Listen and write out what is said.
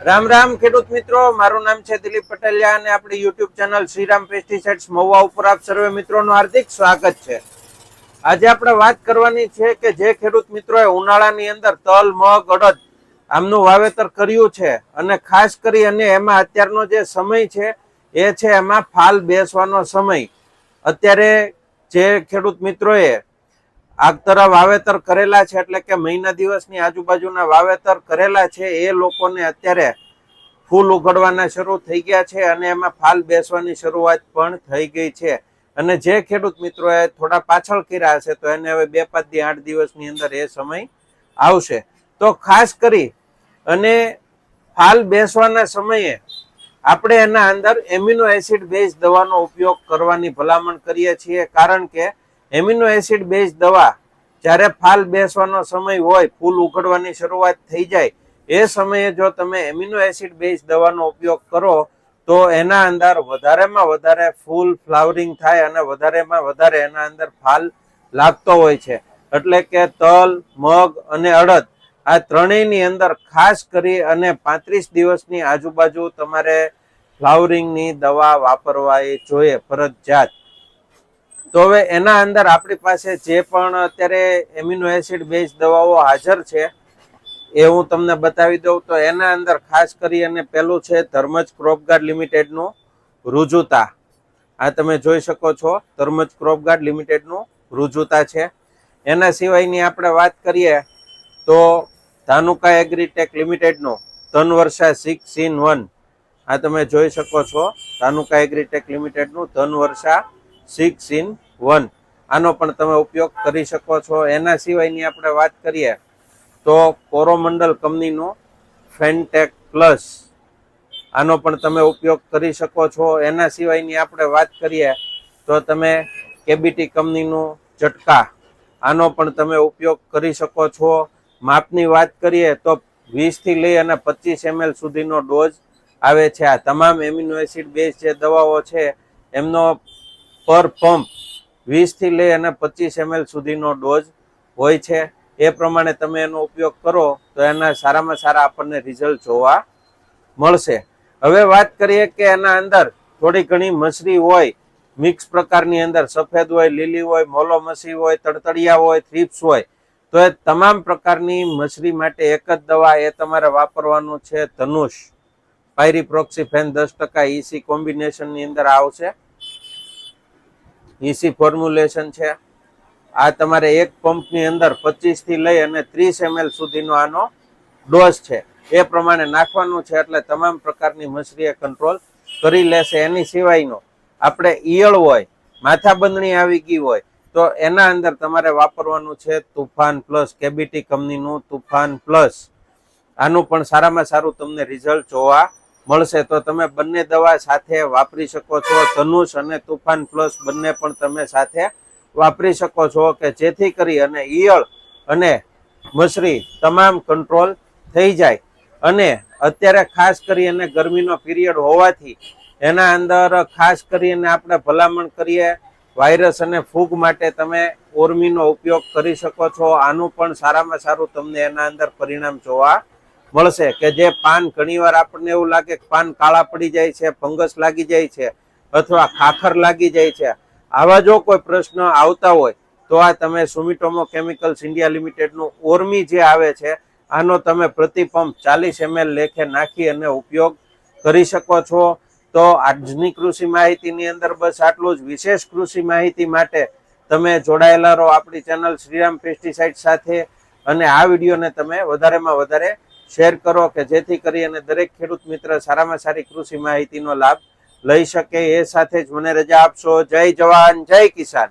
રામ રામ ખેડૂત મિત્રો, મારું નામ છે દિલીપ પટેલિયા અને આપણી YouTube channel Shriram pesticides Mahuva ઉપર આપ સર્વે મિત્રોનું હાર્દિક સ્વાગત છે. આજે આપણે વાત કરવાની છે કે જે ખેડૂત મિત્રોએ ઉનાળાની અંદર તલ, મગ, અડદ આમનું વાવેતર કર્યું છે અને ખાસ કરી અને એમાં અત્યારનો જે સમય છે એ છે એમાં ફાલ બેસવાનો સમય. અત્યારે જે ખેડૂત મિત્રોએ આગતરા વાવેતર કરેલા છે એટલે કે મહિના દિવસની આજુબાજુના વાવેતર કરેલા છે, એ લોકોને અત્યારે ફૂલ ઉગડવાના શરૂ થઈ ગયા છે અને એમાં ફાલ બેસવાની શરૂઆત પણ થઈ ગઈ છે. અને જે ખેડૂત મિત્રોએ થોડા પાછળ કર્યા હશે તો એને હવે બે પાંચથી આઠ દિવસની અંદર એ સમય આવશે. તો ખાસ કરી અને ફાલ બેસવાના સમયે આપણે એના અંદર એમિનો એસિડ બેઝ દવાનો ઉપયોગ કરવાની ભલામણ કરીએ છીએ. કારણ કે એમિનો એસિડ બેઝ દવા જ્યારે ફાલ બેસવાનો સમય હોય, ફૂલ ઉઘડવાની શરૂઆત થઈ જાય, એ સમયે જો તમે એમિનો એસિડ બેઝ દવાનો ઉપયોગ કરો, તો એના અંદર વધારેમાં વધારે ફૂલ ફ્લાવરિંગ થાય અને વધારેમાં વધારે એના અંદર ફાલ લાગતો હોય છે. એટલે કે તલ, મગ અને અડદ આ ત્રણેયની અંદર ખાસ કરી અને પાંત્રીસ દિવસની આજુબાજુ તમારે ફ્લાવરિંગની દવા વાપરવા એ જોઈએ, ફરજિયાત. તો હવે એના અંદર આપણી પાસે જે પણ અત્યારે એમિનો એસિડ બેઝ દવાઓ હાજર છે એ હું તમને બતાવી દઉં. તો એના અંદર ખાસ કરી અને પેલું છે ધર્મજ ક્રોપગાર્ડ લિમિટેડનું રુજુતા. આ તમે જોઈ શકો છો, ધર્મજ ક્રોપગાર્ડ લિમિટેડનું રુજુતા છે. એના સિવાયની આપણે વાત કરીએ તો ધાનુકા એગ્રીટેક લિમિટેડનું ધનવર્ષા સિક્સ ઇન વન. આ તમે જોઈ શકો છો, ધાનુકા એગ્રીટેક લિમિટેડનું ધનવર્ષા સિક્સ ઇન વન આનો પણ તમે ઉપયોગ કરી શકો છો. એના સિવાયની આપણે વાત કરીએ તો કોરોમંડલ કંપનીનો ફેનટેક પ્લસ આનો પણ તમે ઉપયોગ કરી શકો છો. એના સિવાયની આપણે વાત કરીએ તો તમે કેબીટી કંપનીનું ઝટકા. આનો પણ તમે ઉપયોગ કરી શકો છો. માપની વાત કરીએ તો વીસથી લઈ અને પચીસ એમએલ સુધીનો ડોઝ આવે છે. આ તમામ એમિનો એસિડ બેઝ જે દવાઓ છે, એમનો પર પંપ વીસથી લઈ અને પચીસ એમએલ સુધીનો ડોઝ હોય છે. એ પ્રમાણે તમે એનો ઉપયોગ કરો તો એના સારામાં સારા આપણને રિઝલ્ટ જોવા મળશે. હવે વાત કરીએ કે એના અંદર થોડી ઘણી મસરી હોય, મિક્સ પ્રકારની અંદર સફેદ હોય, લીલી હોય, મોલો મસી હોય, તડતડિયા હોય, થ્રીપ્સ હોય, તો એ તમામ પ્રકારની મછલી માટે એક જ દવા એ તમારે વાપરવાનું છે ધનુષ. પાયરીપ્રોક્સીફેન દસ ટકા ઈસી કોમ્બિનેશનની અંદર આવશે. ઈસી ફોર્મ્યુલેશન છે. આ તમારે એક પંપની અંદર પચીસથી લઈ અને ત્રીસ એમએલ સુધીનો આનો ડોઝ છે. એ પ્રમાણે નાખવાનું છે એટલે તમામ પ્રકારની મછલીએ કંટ્રોલ કરી લેશે. એની સિવાયનો આપણે ઈયળ હોય, માથાબંધણી આવી ગઈ હોય, તો એના અંદર તમારે વાપરવાનું છે તુફાન પ્લસ કેબીટી કંપનીનું તુફાન પ્લસ આનું પણ સારામાં સારું તમને રિઝલ્ટ જોવા મળશે તો તમે બંને દવા સાથે વાપરી શકો છો. ધનુષ અને તુફાન પ્લસ બંને પણ તમે સાથે વાપરી શકો છો કે જેથી કરી અને ઈયળ અને મસરી તમામ કંટ્રોલ થઈ જાય. અને અત્યારે ખાસ કરી અને ગરમીનો પીરિયડ હોવાથી એના અંદર ખાસ કરીને આપણે ભલામણ કરીએ વાયરસ અને ફૂગ માટે તમે ઓરમીનો ઉપયોગ કરી શકો છો. આનું પણ સારામાં સારું તમને એના અંદર પરિણામ જોવા મળશે કે જે પાન ઘણીવાર આપણને એવું લાગે કે પાન કાળા પડી જાય છે, ફંગસ લાગી જાય છે અથવા ખાખર લાગી જાય છે. આવા જો કોઈ પ્રશ્ન આવતા હોય તો આ તમે સુમિટોમો કેમિકલ્સ ઇન્ડિયા લિમિટેડનું ઓર્મી જે આવે છે, આનો તમે પ્રતિ પંપ ચાલીસ એમએલ લેખે નાખી અને ઉપયોગ કરી શકો છો. તો આજની કૃષિ માહિતીની અંદર બસ આટલું જ. વિશેષ કૃષિ માહિતી માટે તમે જોડાયેલા રહો આપણી ચેનલ શ્રીરામ પેસ્ટિસાઇડ સાથે અને આ વિડીયોને તમે વધારેમાં વધારે શેર કરો કે જેથી કરી અને દરેક ખેડૂત મિત્ર સારામાં સારી કૃષિ માહિતીનો લાભ લઈ શકે. એ સાથે જ મને રજા આપશો. જય જવાન, જય કિસાન.